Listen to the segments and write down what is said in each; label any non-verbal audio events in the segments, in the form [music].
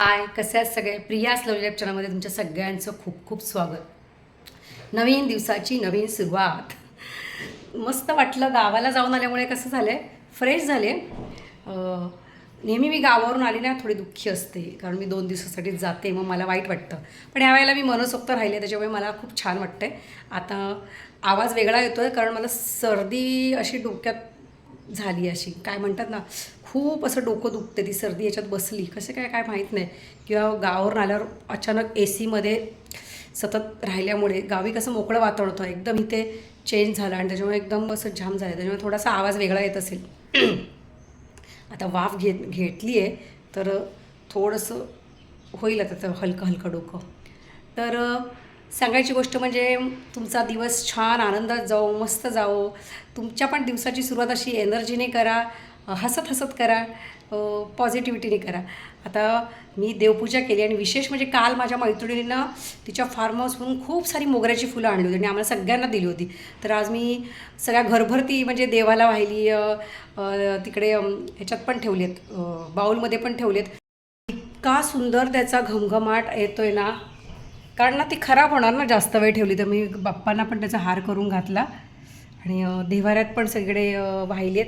हाय कसे आहेत सगळे? प्रिया स्लव चॅनलमध्ये तुमच्या सगळ्यांचं खूप खूप स्वागत. नवीन दिवसाची नवीन सुरुवात. मस्त वाटलं गावाला जाऊन आल्यामुळे कसं झालं आहे फ्रेश झाले नेहमी मी गावावरून आली ना थोडी दुःखी असते कारण मी दोन दिवसासाठी जाते मग मला वाईट वाटतं. पण यावेळेला मी मनसोक्त राहिले त्याच्यामुळे मला खूप छान वाटतं आहे आता आवाज वेगळा येतो आहे कारण मला सर्दी अशी डोक्यात झाली अशी. काय म्हणतात ना खूप असं डोकं दुखते ती सर्दी याच्यात बसली. कसं काय काय माहीत नाही. किंवा गावावरून आल्यावर अचानक ए सीमध्ये सतत राहिल्यामुळे गावी कसं मोकळं वातावरण होतं. एकदम इथे चेंज झालं आणि त्याच्यामुळे एकदम असं जाम झालं. त्याच्यामुळे थोडासा आवाज वेगळा येत असेल. [clears throat] आता वाफ घेत घेतली आहे तर थोडंसं होईल आता तर हलकं हलकं डोकं. तर सांगायची गोष्ट म्हणजे तुमचा दिवस छान आनंदात जाओ मस्त जाओ. तुमच्या पण दिवसाची सुरुवात अशी एनर्जीने करा हसत हसत करा पॉझिटिव्हिटीने करा. आता मी देवपूजा केली आणि विशेष म्हणजे काल माझ्या मैत्रिणीनं तिच्या फार्म हाऊसमधून खूप सारी मोगऱ्याची फुलं आणली होती आणि आम्हाला सगळ्यांना दिली होती. तर आज मी सगळ्या घरभर ती म्हणजे देवाला वाहिली तिकडे ह्याच्यात पण ठेवलेत बाऊलमध्ये पण ठेवलेत. इतका सुंदर त्याचा घमघमाट येतोय ना. कारण ना ती खराब होणार ना जास्त वेळ ठेवली. तर मी बाप्पांना पण त्याचा हार करून घातला. आणि देवाऱ्यात पण सगळे वाहिले वाहिलेत.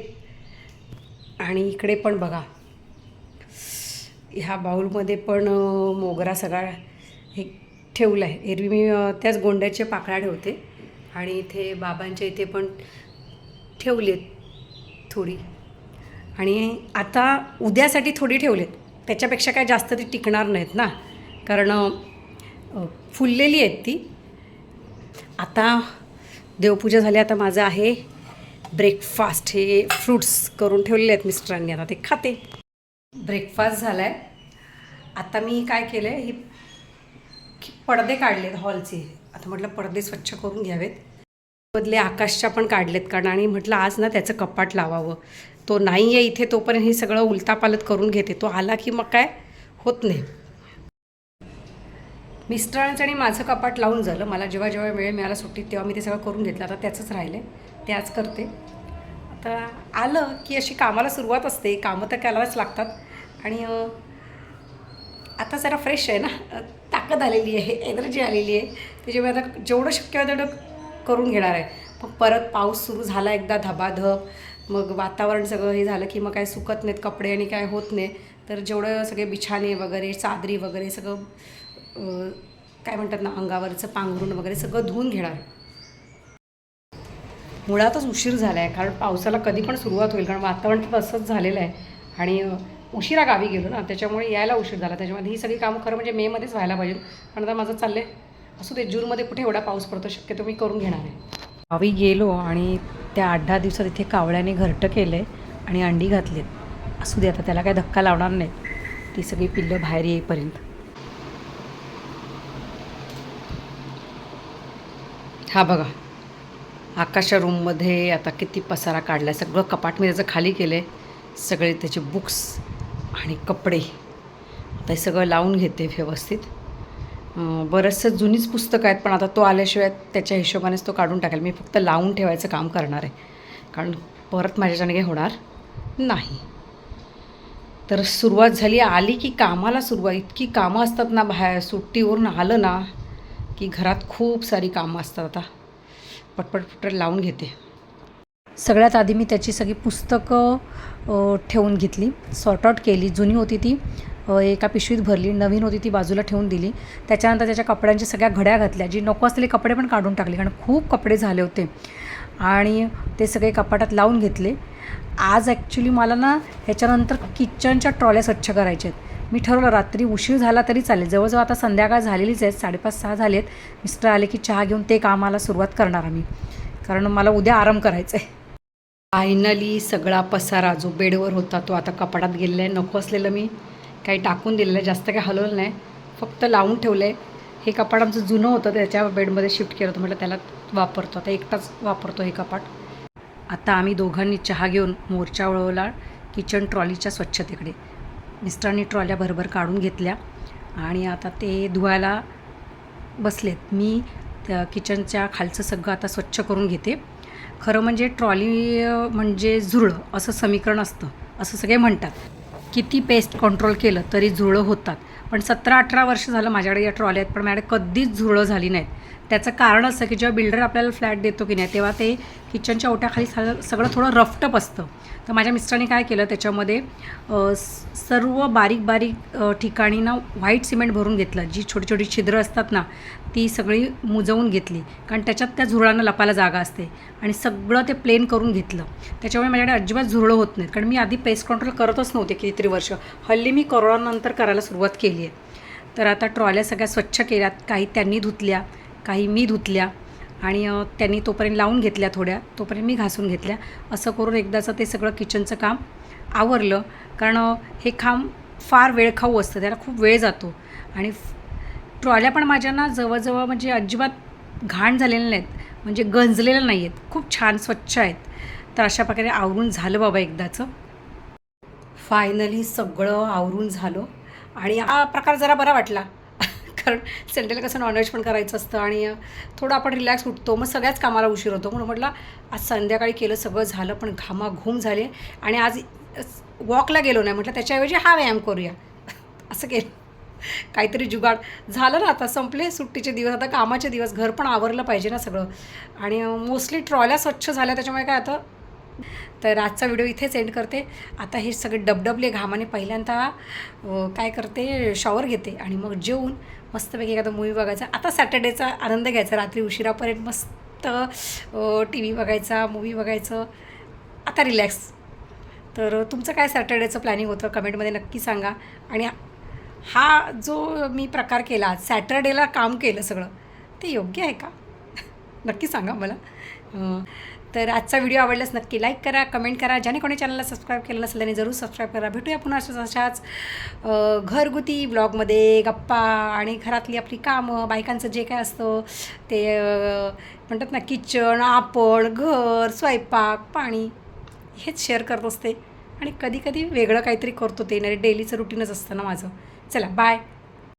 आणि इकडे पण बघा. ह्या बाऊलमध्ये पण मोगरा सगळा हे ठेवला आहे एरवी मी त्याच गोंड्याचे पाकळ्या ठेवते. आणि इथे बाबांच्या इथे पण ठेवलेत थोडी. आणि आता उद्यासाठी थोडी ठेवलेत. त्याच्यापेक्षा काय जास्त ती टिकणार नाहीत ना. कारण फुललेली आहेत ती. आता देवपूजा झाली आता माझं आहे ब्रेकफास्ट हे फ्रूट्स करून ठेवलेले आहेत मिस्टरांनी आता ते खाते. ब्रेकफास्ट झाला आहे आता मी काय केलं आहे हे पडदे काढलेत हॉलचे आता म्हटलं पडदे स्वच्छ करून घ्यावेत. बदले आकाशच्या पण काढलेत कारण आणि म्हटलं आज ना त्याचं कपाट लावावं. तो नाही आहे इथे तोपर्यंत हे सगळं उलतापालत करून घेते. तो आला की मग काय? होत नाही. मिस्टरांचं आणि माझं कपाट लावून झालं. मला जेव्हा जेव्हा वेळ मिळाला सुट्टीत तेव्हा मी ते सगळं करून घेतलं. आता त्याचंच राहिलं ते आज करते. आता आलं की अशी कामाला सुरुवात असते. कामं तर करायलाच लागतात. आणि आता जरा फ्रेश आहे ना. ताकद आलेली आहे. एनर्जी आलेली आहे. त्याच्यामुळे आता जेवढं शक्य आहे तेवढं करून घेणार आहे. मग परत पाऊस सुरू झाला एकदा धबाधब. मग वातावरण सगळं हे झालं की मग काय सुकत नाहीत कपडे आणि काय होत नाही. तर जेवढं सगळे बिछाने वगैरे चादरी वगैरे सगळं काय म्हणतात ना अंगावरचं पांघरून वगैरे सगळं धुवून घेणार. मुळातच उशीर झाला आहे कारण पावसाला कधी पण सुरुवात होईल कारण वातावरण तर तसंच झालेलं आहे. आणि उशिरा गावी गेलो ना त्याच्यामुळे यायला उशीर झाला. त्याच्यामध्ये ही सगळी कामं खरं म्हणजे मेमध्येच व्हायला पाहिजे पण आता माझं चाललं आहे असू दे जूनमध्ये कुठे एवढा पाऊस पडतो शक्यतो मी करून घेणार आहे. गावी गेलो आणि त्या आठ दहा दिवसात इथे कावळ्याने घरटं केलं आहे आणि अंडी घातलीत. असू दे आता त्याला काय धक्का लावणार नाही ती सगळी पिल्लं बाहेर येईपर्यंत. हा बघा. आकाशा रूममध्ये आता किती पसारा काढला आहे सगळं कपाट मी त्याचं खाली केलं आहे सगळे त्याचे बुक्स आणि कपडे. आता हे सगळं लावून घेते व्यवस्थित. बरंचसं जुनीच पुस्तकं आहेत पण आता तो आल्याशिवाय त्याच्या हिशोबानेच तो काढून टाकेल. मी फक्त लावून ठेवायचं काम करणार आहे. कारण परत माझ्याच्याने काही होणार नाही. तर सुरुवात झाली. आली की कामाला सुरुवात. इतकी कामं असतात ना बाहेर. सुट्टीवरून आलं ना की घरात खूप सारी कामं असतात आता. पटपट पटपट लावून घेते. सगळ्यात आधी मी त्याची सगळी पुस्तकं ठेवून घेतली. सॉर्ट आउट केली. जुनी होती ती. एका पिशवीत भरली. नवीन होती ती बाजूला ठेवून दिली. त्याच्यानंतर त्याच्या कपड्यांच्या सगळ्या घड्या घातल्या. जी नको असलेले कपडे पण काढून टाकले. कारण खूप कपडे झाले होते. आणि ते सगळे कपाटात लावून घेतले. आज ॲक्च्युली मला ना ह्याच्यानंतर किचनच्या ट्रॉल्या स्वच्छ करायच्या आहेत. मी ठरवलं रात्री उशीर झाला तरी चालेल. जवळजवळ आता संध्याकाळ झालेलीच आहे साडेपाच सहा झाले आहेत मिस्टर आले की चहा घेऊन ते कामाला सुरुवात करणार आम्ही. कारण मला उद्या आराम करायचा आहे फायनली सगळा पसारा जो बेडवर होता तो आता कपाटात गेलेला आहे. नको असलेलं मी काही टाकून दिलेलं आहे. जास्त काही हलवलं नाही. फक्त लावून ठेवलं आहे हे कपाट आमचं जुनं होतं त्याच्या बेडमध्ये शिफ्ट केलं होतं. म्हटलं त्याला वापरतो. आता एकटाच वापरतो हे कपाट. आता आम्ही दोघांनी चहा घेऊन मोर्चा वळवला किचन ट्रॉलीच्या स्वच्छतेकडे. मिस्टरांनी ट्रॉल्या भरभर काढून घेतल्या आणि आता ते धुवायला बसलेत. मी त्या किचनच्या खालचं सगळं आता स्वच्छ करून घेते. खरं म्हणजे ट्रॉली म्हणजे झुरळं असं समीकरण असतं असं सगळे म्हणतात. किती पेस्ट कंट्रोल केलं तरी झुरळं होतात. पण सतरा अठरा वर्ष झालं माझ्याकडे या ट्रॉल्या आहेत पण माझ्याकडे कधीच झुरळं झाली नाहीत. त्याचं कारण असं की जेव्हा बिल्डर आपल्याला फ्लॅट देतो की नाही तेव्हा ते किचनच्या ओट्याखाली सगळं सगळं थोडं रफटप असतं. तर माझ्या मिस्टरांनी काय केलं त्याच्यामध्ये सर्व बारीक बारीक ठिकाणी ना व्हाईट सिमेंट भरून घेतलं. जी छोटी छोटी छिद्रं असतात ना ती सगळी मुजवून घेतली. कारण त्याच्यात त्या झुरळांना लपायला जागा असते. आणि सगळं ते प्लेन करून घेतलं. त्याच्यामुळे माझ्याकडे अजिबात झुरळं होत नाहीत. कारण मी आधी पेस्ट कंट्रोल करतच नव्हते कितीतरी वर्ष. हल्ली मी कोरोनानंतर करायला सुरुवात केली आहे. तर आता ट्रॉल्या सगळ्या स्वच्छ केल्यात. काही त्यांनी धुतल्या काही मी धुतल्या आणि त्यांनी तोपर्यंत लावून घेतल्या थोड्या. तोपर्यंत मी घासून घेतल्या. असं करून एकदाचं ते सगळं किचनचं काम आवरलं. कारण हे काम फार वेळखाऊ असतं. त्याला खूप वेळ जातो. आणि ट्रॉल्या पण माझ्या ना जवळजवळ म्हणजे अजिबात घाण झालेल्या नाहीत. म्हणजे गंजलेल्या नाही आहेत खूप छान स्वच्छ आहेत. तर अशा प्रकारे आवरून झालं बाबा एकदाचं. फायनली सगळं आवरून झालं. आणि हा प्रकार जरा बरा वाटला. कारण संडेला कसं नॉनव्हेज पण करायचं असतं आणि थोडं आपण रिलॅक्स उठतो. मग सगळ्याच कामाला उशीर होतो. म्हणून म्हटलं आज संध्याकाळी केलं सगळं झालं पण घामाघूम झाले. आणि आज वॉकला गेलो नाही. म्हटलं त्याच्याऐवजी हा व्यायाम करूया. असं केलं. काहीतरी जुगाड. झालं ना आता संपले सुट्टीचे दिवस. आता कामाचे दिवस. घर पण आवरलं पाहिजे ना सगळं. आणि मोस्टली ट्रॉल्या स्वच्छ झाल्या. त्याच्यामुळे काय आता तर आजचा व्हिडिओ इथेच एंड करते. आता हे सगळे डबडबले घामाने पहिल्यांदा काय करते शॉवर घेते आणि मग जेवून मस्तपैकी एखादा मूवी बघायचा. आता सॅटर्डेचा आनंद घ्यायचा रात्री उशिरापर्यंत मस्त टी व्ही बघायचा मूवी बघायचं. आता रिलॅक्स तर तुमचं काय सॅटर्डेचं प्लॅनिंग होतं? कमेंटमध्ये नक्की सांगा. आणि हा जो मी प्रकार केला सॅटर्डेला काम केलं सगळं ते योग्य आहे का? [laughs] नक्की सांगा मला. तर आजचा व्हिडिओ आवडल्यास नक्की लाईक करा कमेंट करा. ज्याने कोणी चॅनलला सबस्क्राईब केलं नसेल त्याने जरूर सबस्क्राईब करा. भेटूया पुन्हा अशाच अशाच घरगुती ब्लॉगमध्ये गप्पा आणि घरातली आपली कामं बायकांचं जे काय असतं ते म्हणतात ना किचन आपण घर स्वयंपाक पाणी हेच शेअर करत असते. आणि कधी कधी वेगळं काहीतरी करतो ते. नाही डेलीचं रुटीनच असतं ना माझं. चला बाय